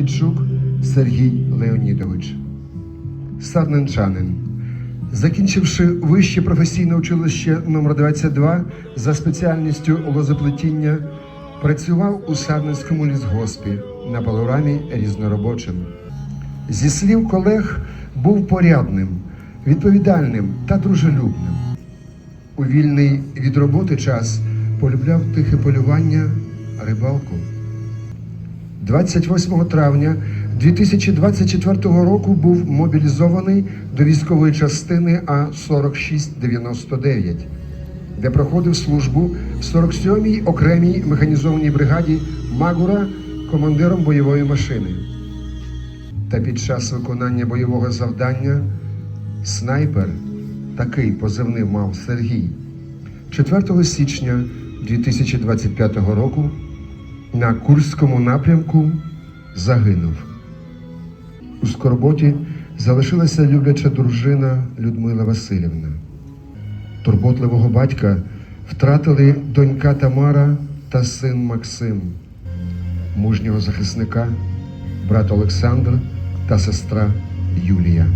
Нікітчук Сергій Леонідович. Сарненчанин. Закінчивши вище професійне училище номер 22 за спеціальністю лозоплетіння, працював у Сарненському лісгоспі на палорамі різноробочим. Зі слів колег, був порядним, відповідальним та дружелюбним. У вільний від роботи час полюбляв тихе полювання, рибалку. 28 травня 2024 року був мобілізований до військової частини А4699, де проходив службу в 47-й окремій механізованій бригаді Магура командиром бойової машини. Та під час виконання бойового завдання снайпер такий позивний мав Сергій. 4 січня 2025 року на Курському напрямку загинув. У скорботі залишилася любляча дружина Людмила Васильівна. Турботливого батька втратили донька Тамара та син Максим, мужнього захисника, брат Олександр та сестра Юлія.